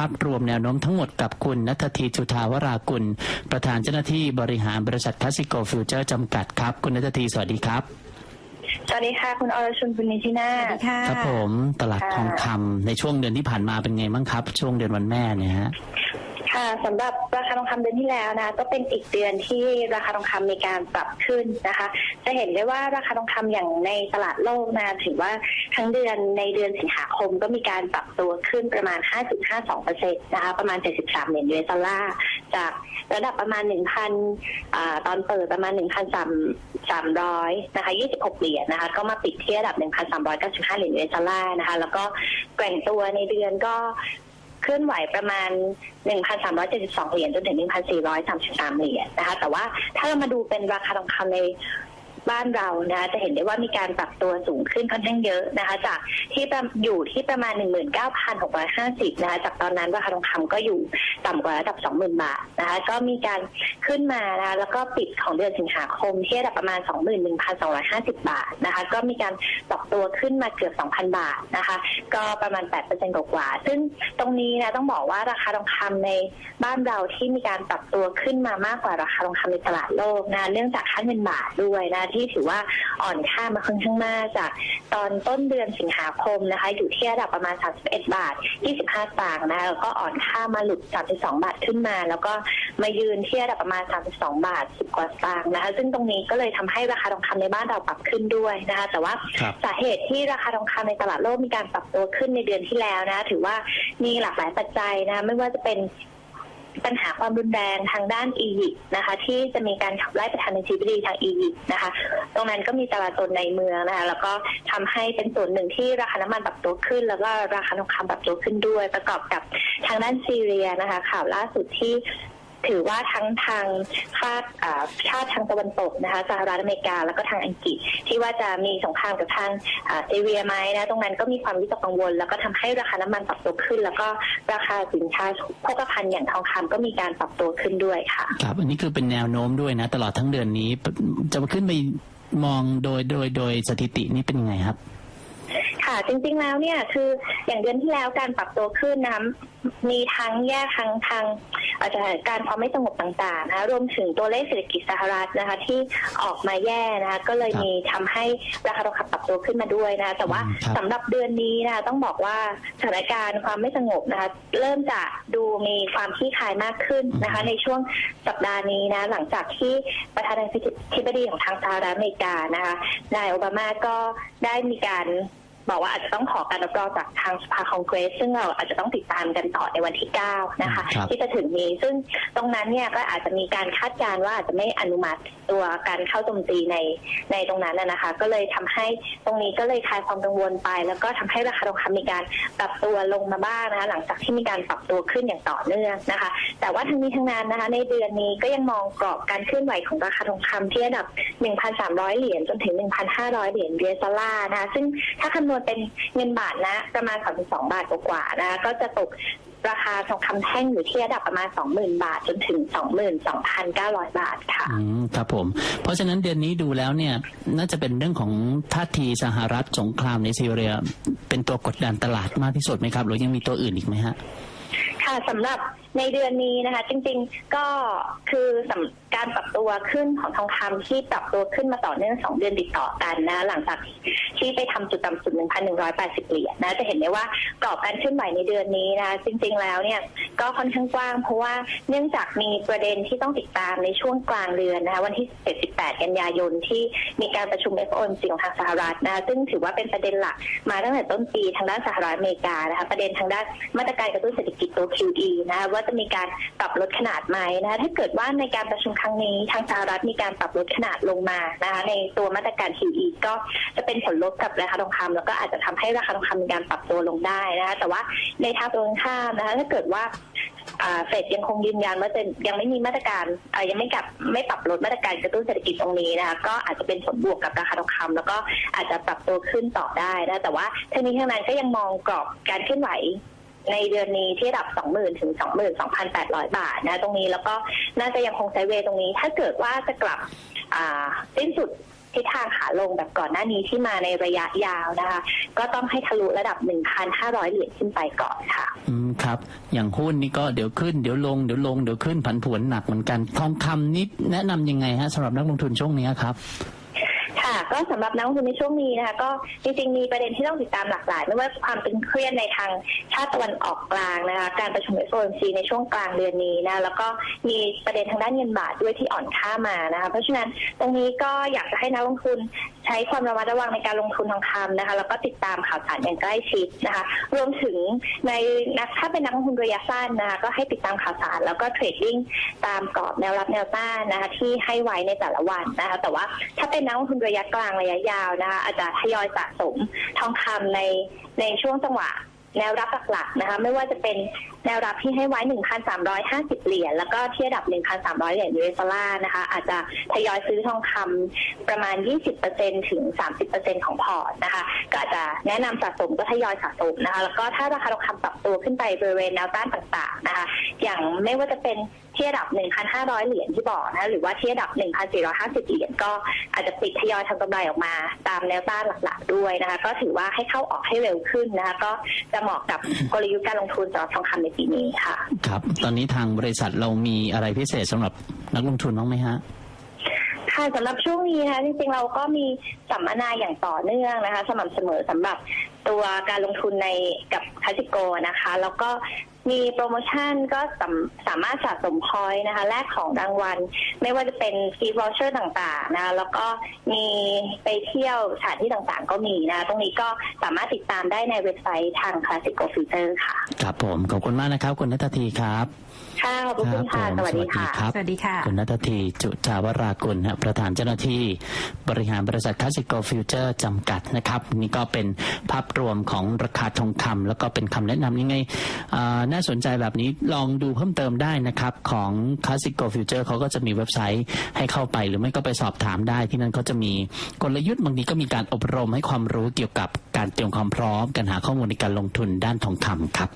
ภาพรวมแนวโน้มทั้งหมดกับคุณนัทธีจุธาวรากุล ประธานเจ้าหน้าที่บริหารบริษัทคลาสสิโกฟิวเจอร์จำกัดครับ คุณนัทธีสวัสดีครับ สวัสดีค่ะ คุณอรชุนบุญนิธินาสวัสดีค่ะครับผมตลาดค่ะทองคำในช่วงเดือนที่ผ่านมาเป็นไงบ้างครับ ช่วงเดือนวันแม่เนี่ยฮะค่ะ สำหรับราคาทองคำเดือนที่แล้วนะก็เป็นอีกเดือนที่ราคาทองคำมีการปรับขึ้นนะคะ จะเห็นได้ว่าราคาทองคำอย่างในตลาดโลกนะถือว่าทั้งเดือนในเดือนสิงหาคมก็มีการปรับตัวขึ้นประมาณ 5.52%นะคะประมาณ 73เหรียญยูเอสดอลลาร์จากระดับประมาณ 1,000อ่าตอนเปิดประมาณ 1,300 นะคะ 26 เหรียญนะคะ ก็มาปิดที่ระดับ 1,395 เหรียญยูเอสดอลลาร์นะคะ แล้วก็แกว่งตัวในเดือนก็ เคลื่อนไหวประมาณ 1,372 เหรียญจนถึง 1,433 เหรียญนะคะ แต่ว่าถ้าเรามาดูเป็นราคาทองคำใน บ้านเรานะคะจะเห็นได้ว่ามีการปรับตัวสูงขึ้นค่อนข้างเยอะนะคะจากที่อยู่ที่ประมาณ 19,650นะคะจากตอนนั้นราคาทองคำก็อยู่ต่ำกว่าระดับ 20,000 บาทนะคะก็มีการขึ้นมานะคะแล้วก็ปิดของเดือนสิงหาคมที่ระดับประมาณ 21,250 บาทนะคะก็มีการปรับตัวขึ้นมาเกือบ 2,000 บาทนะคะก็ประมาณ 8%กว่าๆซึ่งตรงนี้นะต้องบอกว่าราคาทองคำในบ้านเราที่มีการปรับตัวขึ้นมามากกว่าราคาทองคำในตลาดโลกนะเนื่องจากค่าเงินบาทด้วยนะที่ถือว่าอ่อนค่ามาค่อนข้างมากจากตอนต้นเดือนสิงหาคมนะคะอยู่ที่ระดับประมาณ 31 บาท 25สตางค์นะแล้วก็อ่อนค่ามาหลุด 32 บาทขึ้นมา แล้วก็มายืนที่ระดับประมาณ 32 บาท 10 กว่าสตางค์นะคะซึ่งตรงนี้ก็เลยทำให้ราคาทองคำในบ้านเราปรับขึ้นด้วยนะคะแต่ว่าครับสาเหตุที่ราคาทองคำในตลาดโลกมีการปรับตัวขึ้นในเดือนที่แล้วนะถือว่ามีหลากหลายปัจจัยนะไม่ว่าจะเป็น ปัญหาความรุนแรงทางด้านอียิปต์นะคะ ที่จะมีการขับไล่ประธานาธิบดีทางอียิปต์นะคะ ตรงนั้นก็มีจราจนในเมืองนะคะแล้วก็ทำให้เป็นส่วนหนึ่งที่ราคาน้ำมันปรับตัวขึ้น แล้วก็ราคาทองคำปรับตัวขึ้นด้วย ประกอบกับทางด้านซีเรียนะคะ ข่าวล่าสุดที่ ถือว่าทั้งทางชาติอ่าชาติทางตะวันตกนะคะสหรัฐอเมริกาแล้วก็ทางอังกฤษ ที่ว่าจะมีสงครามกับทางอ่าซีเรียไหมนะตรงนั้นก็มีความวิตกกังวล แล้วก็ทำให้ราคาน้ำมันปรับตัวขึ้น แล้วก็ราคาสินค้าโภคภัณฑ์อย่างทองคำก็มีการปรับตัวขึ้นด้วยค่ะครับอันนี้คือเป็นแนวโน้มด้วยนะ ตลอดทั้งเดือนนี้จะขึ้นไปมองโดยโดยโดยสถิตินี่เป็นยังไงครับค่ะจริงๆแล้วเนี่ยคืออย่างเดือนที่แล้วการปรับตัวขึ้นนะคะมีทั้งแยกทั้งทาง อาจจะการณ์ความไม่สงบต่างๆนะคะรวมถึงตัวเลขเศรษฐกิจสหรัฐนะคะที่ออกมาแย่นะคะก็เลยครับมีทำให้ราคาทองคำปรับตัวขึ้นมาด้วยนะคะแต่ว่าอืมครับสำหรับเดือนนี้นะคะต้องบอกว่าสถานการณ์ความไม่สงบนะคะเริ่มจะดูมีความคลี่คลายมากขึ้นนะคะในช่วงสัปดาห์นี้นะหลังจากที่ประธานาธิบดีของทางสหรัฐอเมริกานะคะนายโอบามาก็ได้มีการ บอกว่าอาจจะต้องขอการรับรองจากทางสภาคองเกรส ซึ่งเราอาจจะต้องติดตามกันต่อในวันที่ 9 นะคะ ครับที่จะถึงนี้ซึ่งตรงนั้นเนี่ยก็อาจจะมีการคาดการณ์ว่าอาจจะไม่อนุมัติตัวการเข้าโจมตีในในตรงนั้นนะนะคะ ก็เลยทำให้ตรงนี้ก็เลยคลายความกังวลไป แล้วก็ทำให้ราคาทองคำมีการปรับตัวลงมาบ้างนะคะหลังจากที่มีการปรับตัวขึ้นอย่างต่อเนื่องนะคะ แต่ว่าทั้งนี้ทั้งนั้นนะคะ ในเดือนนี้ก็ยังมองกรอบการเคลื่อนไหวของราคาทองคำที่ระดับ 1,300 เหรียญจนถึง 1,500 เหรียญยูเอสดอลลาร์นะคะซึ่งถ้าคำนวณเป็นเงินบาทนะ ประมาณ 32 บาทกว่าๆนะคะก็จะตกราคาทองคำแท่งอยู่ที่ระดับประมาณ 20,000 บาท จนถึง 22,900 บาทค่ะอืมครับผม เพราะฉะนั้นเดือนนี้ดูแล้วเนี่ย น่าจะเป็นเรื่องของท่าทีสหรัฐสงครามในซีเรีย เป็นตัวกดดันตลาดมากที่สุดไหมครับหรือยังมีตัวอื่นอีกไหมฮะค่ะสำหรับในเดือนนี้นะคะ จริงๆก็คือสำการปรับตัวขึ้นของทองคำที่ปรับตัวขึ้นมาต่อเนื่องสองเดือนติดต่อกันนะ หลังจาก ที่ไปทำจุดต่ำสุด 1,180 เหรียญนะจะเห็นได้ว่ากรอบการเคลื่อนไหวในเดือนนี้นะจริงๆแล้วเนี่ยก็ค่อนข้างกว้าง เพราะว่าเนื่องจากมีประเด็นที่ต้องติดตามในช่วงกลางเดือนนะคะวันที่17-18กันยายนที่มีการประชุม FOMC ของทางสหรัฐนะซึ่งถือว่าเป็นประเด็นหลักมาตั้งแต่ต้นปีทางด้านสหรัฐอเมริกานะคะประเด็นทางด้านมาตรการกระตุ้นเศรษฐกิจตัว QE นะว่าจะมีการปรับลดขนาดไหมนะคะถ้าเกิดว่าในการประชุมครั้งนี้ทางสหรัฐมีการปรับลดขนาดลงมานะคะในตัวมาตรการ QE ก็จะเป็นผลลบกับราคาทองคำแล้วก็อาจจะทำให้ราคาทองคำมีการปรับตัวลงได้นะคะแต่ว่าในทางตรงกันข้ามนะคะถ้าเกิดว่าเฟดยังคงยืนยันว่าจะยังไม่มีมาตรการยังไม่กลับไม่ปรับลดมาตรการกระตุ้นเศรษฐกิจตรงนี้นะคะก็อาจจะเป็นผลบวกกับราคาทองคำแล้วก็อาจจะปรับตัวขึ้นต่อได้นะแต่ว่าทั้งนี้ทั้งนั้นก็ยังมองกรอบการเคลื่อนไหวในเดือนนี้ที่ระดับ 20,000 ถึง 22,800 บาทนะตรงนี้แล้วก็น่าจะยังคงไซเวย์ตรงนี้ ถ้าเกิดว่าจะกลับสิ้นสุด ทิศทางขาลงแบบก่อนหน้านี้ที่มาในระยะยาวนะคะ ก็ต้องให้ทะลุระดับ 1,500 เหรียญขึ้นไปก่อนค่ะ อืมครับ อย่างหุ้นนี่ก็เดี๋ยวขึ้นเดี๋ยวลงเดี๋ยวลงเดี๋ยวขึ้นผันผวนหนักเหมือนกัน ทองคำนี่แนะนำยังไงฮะสำหรับนักลงทุนช่วงนี้ครับ ค่ะก็สำหรับนักลงทุนในช่วงนี้นะคะก็จริงๆมีประเด็นที่ต้องติดตามหลากหลาย ไม่ว่าความตึงเครียดในทางชาติตะวันออกกลางนะคะการประชุม FOMC ในช่วงกลางเดือนนี้นะแล้วก็มีประเด็นทางด้านเงินบาทด้วยที่อ่อนค่ามานะคะเพราะฉะนั้นตรงนี้ก็อยากจะให้นักลงทุน ใช้ความระมัดระวังในการลงทุนทองคำนะคะ แล้วก็ติดตามข่าวสารอย่างใกล้ชิดนะคะ รวมถึงในนักถ้าเป็นนักลงทุนระยะสั้นนะคะก็ให้ติดตามข่าวสาร แล้วก็เทรดดิ้งตามกรอบแนวรับแนวต้านนะคะ ที่ให้ไว้ในแต่ละวันนะคะ แต่ว่าถ้าเป็นนักลงทุนระยะกลางระยะยาวนะคะ อาจจะทยอยสะสมทองคำในในช่วงจังหวะ แนวรับหลักๆนะคะไม่ว่าจะเป็นแนวรับที่ให้ไว้ 1,350 เหรียญแล้วก็ที่ระดับ 1,300 เหรียญยูเอสดอลลาร์นะคะอาจจะทยอยซื้อทองคำประมาณ 20%ถึง 30%ของพอร์ตนะคะก็อาจจะแนะนำสะสมก็ทยอยสะสมนะคะแล้วก็ถ้าราคาทองคำปรับตัวขึ้นไปบริเวณแนวต้านต่างๆนะคะอย่างไม่ว่าจะเป็น ที่ระดับ 1,500 เหรียญที่บอกนะคะหรือว่าที่ระดับ 1,450 เหรียญก็อาจจะปิดทยอยทำกำไรออกมาตามแนวต้านหลักๆด้วยนะคะก็ถือว่าให้เข้าออกให้เร็วขึ้นนะคะก็จะเหมาะกับกลยุทธ์การลงทุนสำหรับทองคำในปีนี้ค่ะครับ ตอนนี้ทางบริษัทเรามีอะไรพิเศษสำหรับนักลงทุนบ้างไหมฮะค่ะสำหรับช่วงนี้นะคะจริงๆเราก็มีสัมมนาอย่างต่อเนื่องนะคะ สม่ำเสมอสำหรับตัวการลงทุนในกับคาสิโกนะคะ แล้วก็ มีโปรโมชั่นก็สามสามารถสะสมพอยต์นะคะแลกของรางวัล ไม่ว่าจะเป็นฟีวอเชอร์ต่างๆนะคะแล้วก็มีไปเที่ยวสถานที่ต่างๆ ก็มีนะคะตรงนี้ก็สามารถติดตามได้ในเว็บไซต์ทาง Classico Future ค่ะ ครับผม ขอบคุณมากนะครับ คุณนัททีครับ ค่ะ ขอบคุณค่ะผมสวัสดีค่ะครับสวัสดีค่ะ คุณนัททีจุจาวรากุลฮะประธานเจ้าหน้าที่บริหารบริษัทคลาสสิโกฟิวเจอร์จำกัดนะครับ นี่ก็เป็นภาพรวมของราคาทองคำแล้วก็เป็นคำแนะนำยังไงอ่าน่าสนใจแบบนี้ลองดูเพิ่มเติมได้นะครับ ของ Classico Future เขาก็จะมีเว็บไซต์ให้เข้าไป หรือไม่ก็ไปสอบถามได้ที่นั่นเขาจะมีกลยุทธ์บางทีก็มีการอบรมให้ความรู้เกี่ยวกับการเตรียมความพร้อมการหาข้อมูลในการลงทุนด้านทองคำครับ